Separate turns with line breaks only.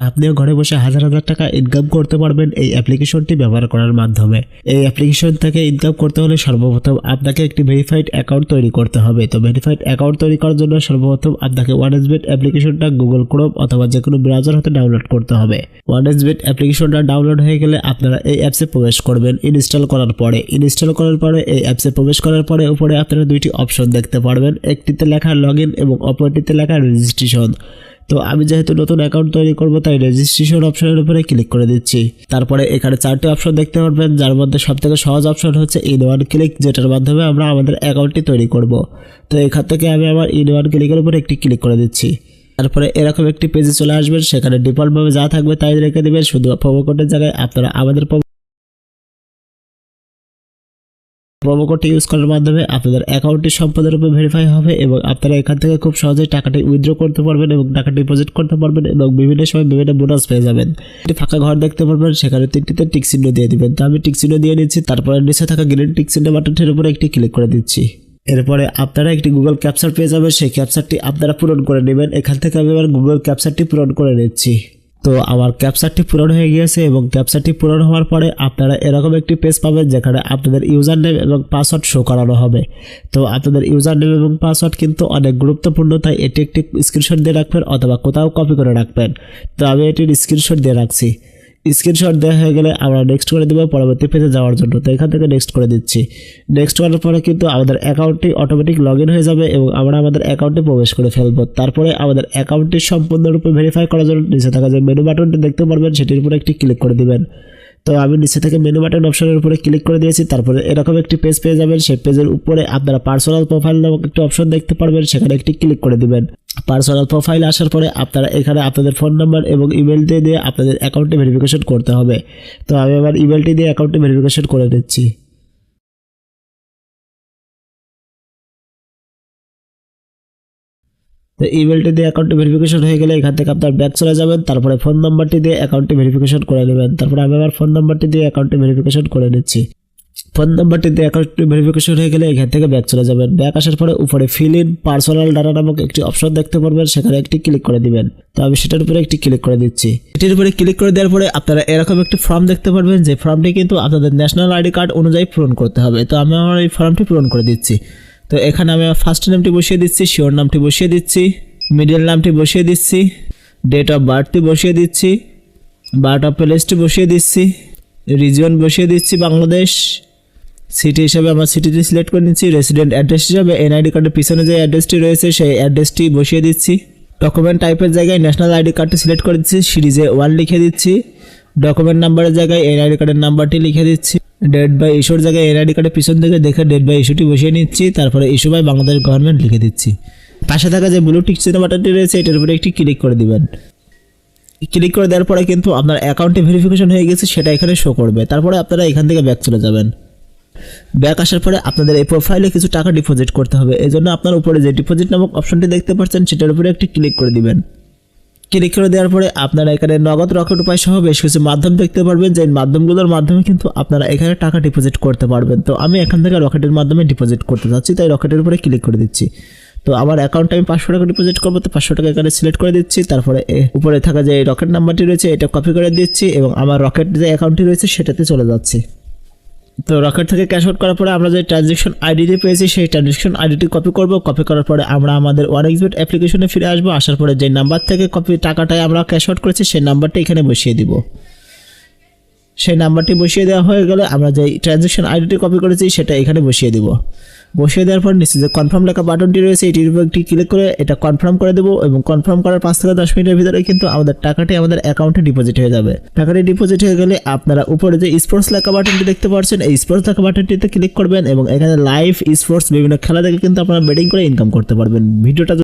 আপনিও ঘরে বসে হাজার হাজার টাকা ইনকাম করতে পারবেন এই অ্যাপ্লিকেশনটি ব্যবহার করার মাধ্যমে। এই অ্যাপ্লিকেশন থেকে ইনকাম করতে হলে সর্বপ্রথম আপনাকে একটি ভেরিফাইড অ্যাকাউন্ট তৈরি করতে হবে। তো ভেরিফাইড অ্যাকাউন্ট তৈরি করার জন্য সর্বপ্রথম আপনাকে ওয়ান এসবিট অ্যাপ্লিকেশনটা গুগল ক্রোম অথবা যে কোনো ব্রাউজার হতে ডাউনলোড করতে হবে। ওয়ান এসবিট অ্যাপ্লিকেশনটা ডাউনলোড হয়ে গেলে আপনারা এই অ্যাপসে প্রবেশ করবেন ইনস্টল করার পরে। ইনস্টল করার পরে এই অ্যাপসে প্রবেশ করার পরে উপরে আপনারা দুইটি অপশন দেখতে পারবেন। একটিতে লেখা লগ এবং অপরটিতে লেখা রেজিস্ট্রেশন তো আমি যেহেতু নতুন অ্যাকাউন্ট তৈরি করব, তাই রেজিস্ট্রেশন অপশনের উপরে ক্লিক করে দিচ্ছি। তারপরে এখানে চারটি অপশন দেখতে পারবেন, যার মধ্যে সবথেকে সহজ অপশন হচ্ছে ইন ওয়ান ক্লিক যেটার মাধ্যমে আমরা আমাদের অ্যাকাউন্টটি তৈরি করব। তো এখান থেকে আমি আমার ইন ওয়ান ক্লিকের উপরে একটি ক্লিক করে দিচ্ছি। তারপরে এরকম একটি পেজে চলে আসবেন সেখানে ডিফল্টভাবে যা থাকবে তাই রেখে দেবেন, শুধু প্রোমো কোডের জায়গায় আপনারা আমাদের প্রোমো কোডটি ইউজ করার মাধ্যমে আপনাদের অ্যাকাউন্টটি সম্পূর্ণরূপে ভেরিফাই হবে এবং আপনারা এখান থেকে খুব সহজেই টাকাটি উইথড্র করতে পারবেন এবং টাকা ডিপোজিট করতে পারবেন এবং বিভিন্ন সময় বিভিন্ন বোনাস পেয়ে যাবেন। একটি ফাঁকা ঘর দেখতে পারবেন, সেখানে তিনটিতে টিক চিহ্ন দিয়ে দিবেন। তো আমি টিক চিহ্ন দিয়ে নিচ্ছি, তারপরে নিচে থাকা গ্রিন টিক চিহ্ন বাটনটির উপরে একটি ক্লিক করে দিচ্ছি। এরপরে আপনারা একটি গুগল ক্যাপচার পেয়ে যাবেন, সেই ক্যাপচারটি আপনারা পূরণ করে নেবেন। এখান থেকে আমি আমার গুগল ক্যাপচারটি পূরণ করে নিচ্ছি। তো আমার ক্যাপচারটি পূরণ হয়ে গিয়েছে এবং ক্যাপচারটি পূরণ হওয়ার পরে আপনারা এরকম একটি পেজ পাবেন যেখানে আপনাদের ইউজার নেম এবং পাসওয়ার্ড শো করানো হবে। তো আপনাদের ইউজার নেম এবং পাসওয়ার্ড কিন্তু অনেক গুরুত্বপূর্ণ, তাই এটি একটি স্ক্রিনশট দিয়ে রাখবেন অথবা কোথাও কপি করে রাখবেন। তো আমি এটির স্ক্রিনশট দিয়ে রাখছি। স্ক্রিনশট দেওয়া হয়ে গেলে আমরা নেক্সট করে দেবো পরবর্তী পেজে যাওয়ার জন্য। তো এখান থেকে নেক্সট করে দিচ্ছি। নেক্সট করার পরে কিন্তু আমাদের অ্যাকাউন্টটি অটোমেটিক লগ হয়ে যাবে এবং আমরা আমাদের অ্যাকাউন্টে প্রবেশ করে ফেলব। তারপরে আমাদের অ্যাকাউন্টটি সম্পূর্ণরূপে ভেরিফাই করার জন্য নিচে থাকা যে মেনু বাটনটি দেখতে পারবেন, সেটির উপরে একটি ক্লিক করে দিবেন। তো আমি নিচে থেকে মেনু বাটন অপশনের উপরে ক্লিক করে দিয়েছি, তারপরে এরকম একটি পেজ পেয়ে যাবেন। সেই পেজের উপরে আপনারা পার্সোনাল প্রোফাইল নামক একটি অপশন দেখতে পারবেন, সেখানে একটি ক্লিক করে দিবেন। পার্সোনাল প্রোফাইল আসার পরে আপনারা এখানে আপনাদের ফোন নাম্বার এবং ইমেল দিয়ে দিয়ে আপনাদের অ্যাকাউন্টে ভেরিফিকেশন করতে হবে। তো আমি আমার ইমেলটি দিয়ে অ্যাকাউন্টে ভেরিফিকেশন করে নিচ্ছি তো ইমেলটি দিয়ে অ্যাকাউন্টে ভেরিফিকেশন হয়ে গেলে এখান থেকে আপনার ব্যাক চলে যাবেন, তারপরে ফোন নাম্বারটি দিয়ে অ্যাকাউন্টে ভেরিফিকেশন করে নেবেন। তারপরে আমি আমার ফোন নাম্বারটি দিয়ে অ্যাকাউন্টে ভেরিফিকেশন করে নিচ্ছি। ফোন নাম্বারটিতে দিয়ে ভেরিফিকেশন হয়ে গেলে এখান থেকে ব্যাক চলে যাবেন। ব্যাক আসার পরে উপরে ফিল ইন পার্সোনাল ডাটা নামক একটি অপশন দেখতে পারবেন। সেখানে একটি ক্লিক করে দিবেন। তো আমি সেটার উপরে একটি ক্লিক করে দিচ্ছি। এটির উপরে ক্লিক করে দেওয়ার পরে আপনারা এরকম একটি ফর্ম দেখতে পারবেন, যে ফর্মটি কিন্তু আপনাদের ন্যাশনাল আইডি কার্ড অনুযায়ী পূরণ করতে হবে। তো আমি আমার এই ফর্মটি পূরণ করে দিচ্ছি। তো এখানে আমি ফার্স্ট নামটি বসিয়ে দিচ্ছি শিওর নামটি বসিয়ে দিচ্ছি মিডল নামটি বসিয়ে দিচ্ছি ডেট অফ বার্থটি বসিয়ে দিচ্ছি বার্থ অফ প্লেসটি বসিয়ে দিচ্ছি রিজিয়ন বসিয়ে দিচ্ছি, বাংলাদেশ সিটি হিসাবে আমার সিটিটি সিলেক্ট করে নিচ্ছি রেসিডেন্ট অ্যাড্রেস হিসাবে এনআইডি কার্ডের পিছনে যে অ্যাড্রেসটি রয়েছে, সেই অ্যাড্রেসটি বসিয়ে দিচ্ছি। ডকুমেন্ট টাইপের জায়গায় ন্যাশনাল আইডি কার্ডটি সিলেক্ট করে দিচ্ছি, সিরিজে ওয়ান লিখে দিচ্ছি। ডকুমেন্ট নাম্বারের জায়গায় এনআইডি কার্ডের নাম্বারটি লিখে দিচ্ছি। ডেট বাই ইস্যুর জায়গায় এনআইডি কার্ডের পিছন থেকে দেখে ডেট বাই ইস্যুটি বসিয়ে নিচ্ছি, তারপরে ইস্যু বাই বাংলাদেশ গভর্নমেন্ট লিখে দিচ্ছি। পাশে থাকা যে ব্লু টিক চিহ্ন বাটনটি রয়েছে, এটার উপরে একটি ক্লিক করে দিবেন। ক্লিক করে দেওয়ার পরে কিন্তু আপনার অ্যাকাউন্টে ভেরিফিকেশন হয়ে গেছে, সেটা এখানে শো করবে। তারপরে আপনারা এখান থেকে ব্যাক চলে যাবেন। ব্যাক আসার পরে আপনাদের এই প্রোফাইলে কিছু টাকা ডিপোজিট করতে হবে। এই জন্য আপনার উপরে যে ডিপোজিট নামক অপশনটি দেখতে পাচ্ছেন, সেটার উপরে একটি ক্লিক করে দিবেন। ক্লিক করে দেওয়ার পরে আপনারা এখানে নগদ রকেট উপায় সহ বেশ কিছু মাধ্যম দেখতে পারবেন যে মাধ্যমগুলোর মাধ্যমে কিন্তু আপনারা এখানে টাকা ডিপোজিট করতে পারবেন। তো আমি এখান থেকে রকেটের মাধ্যমে ডিপোজিট করতে চাচ্ছি তাই রকেটের উপরে ক্লিক করে দিচ্ছি। তো আমার অ্যাকাউন্টে আমি পাঁচশো টাকা ডিপোজিট করব, তো পাঁচশো টাকা এখানে সিলেক্ট করে দিচ্ছি। তারপরে উপরে থাকা যে রকেট নাম্বারটি রয়েছে, এটা কপি করে দিচ্ছি এবং আমার রকেট যে অ্যাকাউন্টটি রয়েছে, সেটাতে চলে যাচ্ছি। তো রকেট থেকে ক্যাশ আউট করার পরে আমরা যে ট্রানজেকশন আইডিটি পেয়েছি, সেই ট্রানজেকশন আইডিটি কপি করব। কপি করার পরে আমরা আমাদের ওয়ান এক্সবিট অ্যাপ্লিকেশনে ফিরে আসব। আসার পরে যে নাম্বার থেকে কপি টাকাটাই আমরা ক্যাশ আউট করেছি, সেই নাম্বারটা এখানে বসিয়ে দিব। সেই নাম্বারটি বসিয়ে দেওয়া হয়ে গেলে আমরা যে ট্রানজেকশন আইডিটি কপি করেছি সেটা এখানে বসিয়ে দিব। বসিয়ে দেওয়ার পর নিচে যে কনফার্ম লেখা বাটনটি রয়েছে, এটির উপর একটি ক্লিক করে এটা কনফার্ম করে দেবো এবং কনফার্ম করার পাঁচ থেকে দশ মিনিটের ভিতরে কিন্তু আমাদের টাকাটি আমাদের অ্যাকাউন্টে ডিপোজিট হয়ে যাবে। টাকাটি ডিপোজিট হয়ে গেলে আপনারা উপরে যে স্পোর্টস লেখা বাটনটি দেখতে পাচ্ছেন, এই স্পোর্টস লেখা বাটনটিতে ক্লিক করবেন এবং এখানে লাইভ স্পোর্টস বিভিন্ন খেলা থেকে কিন্তু আপনারা বেটিং করে ইনকাম করতে পারবেন। ভিডিওটা